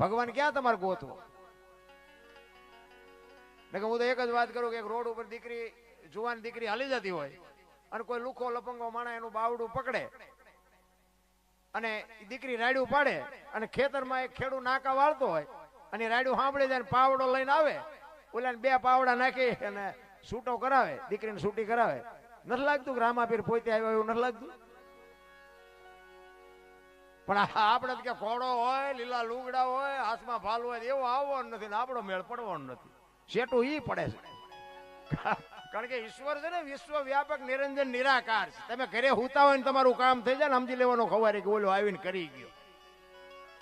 ભગવાન ક્યાં તમારે ગોતવો? હું તો એક જ વાત કરું કે એક રોડ ઉપર દીકરી, જુવાન દીકરી હાલી જતી હોય અને કોઈ લુખો લપંગો માણા એનું બાવડું પકડે અને દીકરી રાયડું પાડે અને ખેતરમાં એક ખેડૂત નાકા વાળતો હોય અને રાયડું સાંભળી જાય પાવડો લઈને આવે ઓલા બે પાવડા નાખી અને છૂટો કરાવે, દીકરીને છૂટી કરાવે. નથી લાગતું કે રામાપીર પોતે આવ્યો એવું નથી લાગતું? પણ આપણે કે ઘોડો હોય, લીલા લુગડા હોય, હાથમાં ફાલ હોય, એવો આવવાનો નથી ને આપણો મેળ પડવાનો નથી. શેટું ઈ પડે છે. કારણ કે ઈશ્વર છે ને વિશ્વ વ્યાપક નિરંજન, નિરાકાર છે. તમે ઘરે હુતા હોય ને તમારું કામ થઈ જાય ને સમજી લેવાનું ખવારે કે ઓલો આવીને કરી ગયો.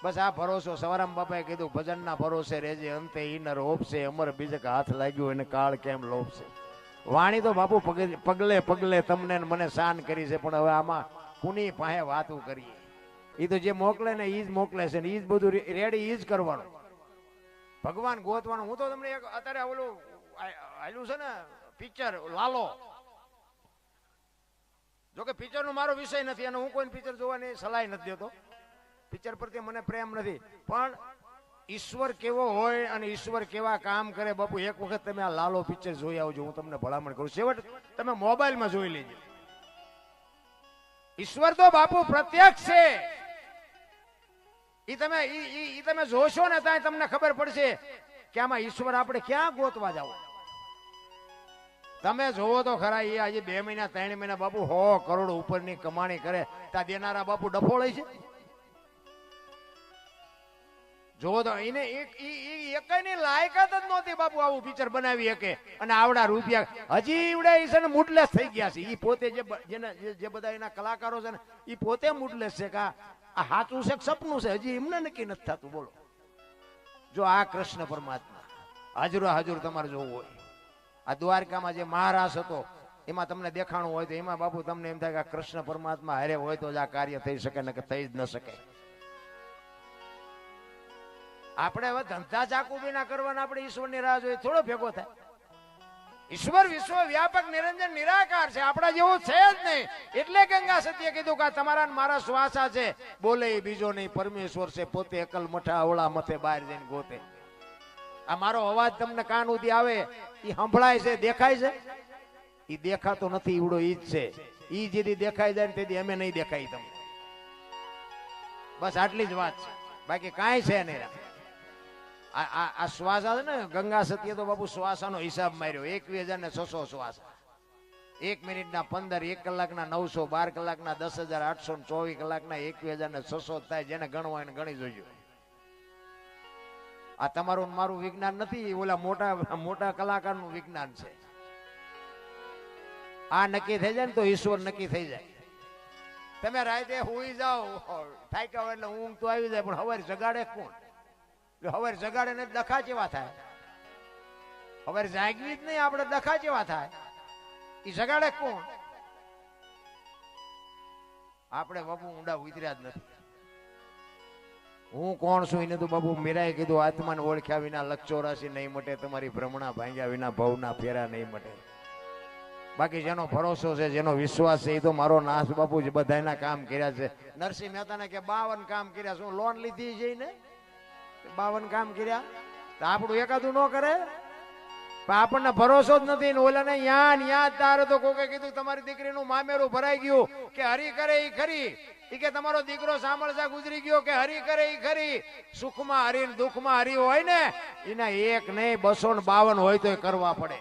બસ આ ભરોસો. સવારામ બાપાએ કીધું, ભજનના ભરોસે રેજે અંતે ઈનર ઓપશે અમર બીજક હાથ લાગ્યો એને કાળ કેમ લોપશે? વાણી તો બાપુ પગે- પગલે પગલે તમને મને શાન કરી છે, પણ હવે આમાં કુની પાસે વાતું કરીએ? એ તો જે મોકલે ને એ જ મોકલે છે ને જ બધું રેડી એ જ કરવાનું. ભગવાન ગોતવાનું. હું તો તમને અત્યારે ઓલું આ- છે ને પિક્ચર લાલો. જોકે પિક્ચર નો મારો વિષય નથી અને હું કોઈ પિક્ચર જોવાની સલાહ નથી દેતો. પિક્ચર પ્રત્યે મને પ્રેમ નથી. પણ ઈશ્વર કેવો હોય અને ઈશ્વર કેવા કામ કરે, બાપુ, એક વખત તમે આ લાલો પિક્ચર જોઈ આવજો. હું તમને ભલામણ કરું છેવટ તમે મોબાઈલમાં જોઈ લેજો. ઈશ્વર તો બાપુ પ્રત્યક્ષ છે. ઈ તમે તમે જોશો ને ત્યાં તમને ખબર પડશે કે આમાં ઈશ્વર આપણે ક્યાં ગોતવા જાવ. તમે જોવો તો ખરા એ આજે બે મહિના, ત્રણ મહિના બાપુ હો કરોડ ઉપરની કમાણી કરે ત્યાં દેનારા બાપુ ડફોળે છે. જોવો તો એને એક એકની લાયકાત જ નહોતી બાપુ આવું પિક્ચર બનાવી શકે. અને આવડા રૂપિયા હજી ઈવડે છે ને મૂડલેસ થઈ ગયા છે. એ પોતે જે બધા એના કલાકારો છે ને એ પોતે મૂડલેસ છે કે? આ સાચું છે સપનું છે? હજી એમને નક્કી નથી થતું. બોલો. જો આ કૃષ્ણ પરમાત્મા, હાજરો હાજર તમારે જોવું હોય. આ દ્વારકામાં જે મહારાસ હતો, એમાં તમને દેખાણું હોય તો એમાં બાપુ તમને એમ થાય કે કૃષ્ણ પરમાત્મા હારે હોય તો જ આ કાર્ય થઈ શકે ને કે થઈ જ ન શકે. આપણે હવે ધંધા ચાકુ બી ના કરવાના આપણે ઈશ્વરની રાહ જોઈએ. થોડો ભેગો થાય. ઈશ્વર વિશ્વ વ્યાપક નિરંજન, નિરાકાર છે. આપણા જેવું છે જ નહીં. એટલે ગંગા સત્ય કીધું કે તમારા મારા શ્વાસા છે. બોલે બીજો નહીં, પરમેશ્વર છે, પોતે અકલ મઠા અવળા મથે બહાર જઈને ગોતે. આ મારો અવાજ તમને કાન ઉધી આવે? એ સંભળાય છે, દેખાય છે? એ દેખાતો નથી, ઈવડો ઈ જ છે. ઈ જેથી દેખાય જાય ને તેથી અમે નહીં દેખાય તમને બસ આટલી જ વાત છે. બાકી કાંઈ છે નહીં. આ શ્વાસ છે ને, ગંગા સતીએ તો બાપુ શ્વાસાનો હિસાબ માર્યો. એકવીસ હજાર ને છસો શ્વાસ. એક મિનિટના પંદર, એક કલાકના નવસો, બાર કલાકના દસ હજાર, આઠસો ને ચોવીસ કલાકના એકવીસ હજાર ને છસો થાય, જેને ગણવા એને ગણી જોજો. આ તમારું ને મારું વિજ્ઞાન નથી ઓલા મોટા મોટા કલાકારનું વિજ્ઞાન છે. આ નક્કી થઈ જાય ને તો ઈશ્વર નક્કી થઈ જાય. તમે રાતે હુઈ જાઓ. થાય કે એટલે ઊંઘ તો આવી જાય, પણ હવે જગાડે કોણ? હવારે જગાડે ને ડખા જેવા થાય. હવારે જાગવી જ નહીં આપણે ડખા જેવા થાય. એ જગાડે કોણ? આપણે બાપુ ઊંડા ઉતર્યા જ નથી. હું કોણ છું એને તો બાપુ મીરાએ કીધું, આત્માને ઓળખ્યા વિના લક્ષોરાશી નહીં મટે, તમારી ભ્રમણા ભાંગ્યા વિના ભવના ફેરા નહીં મટે. બાકી જેનો ભરોસો છે, જેનો વિશ્વાસ છે એ તો મારો નાથ બાપુ બધાના કામ કર્યા છે. નરસિંહ મહેતાને કે, બાવન કામ કર્યા છે, હું લોન લીધી જઈને બાવન કામ કર્યા. તો આપણું એકાદું ન કરે. પણ આપણને ભરોસો જ નથી. ને ઓલાને યાન યાદ તારે તો કોકે કીધું, તમારી દીકરીનું મામેરું ભરાઈ ગયું કે હરી કરે ઈ ખરી. ઈ કે, તમારો દીકરો સાંભળતા ગુજરી ગયો કે હરી કરે ઈ ખરી. સુખમાં હરી દુઃખમાં હરી હોય ને, એના એક નહીં, બસો ને બાવન હોય તો કરવા પડે.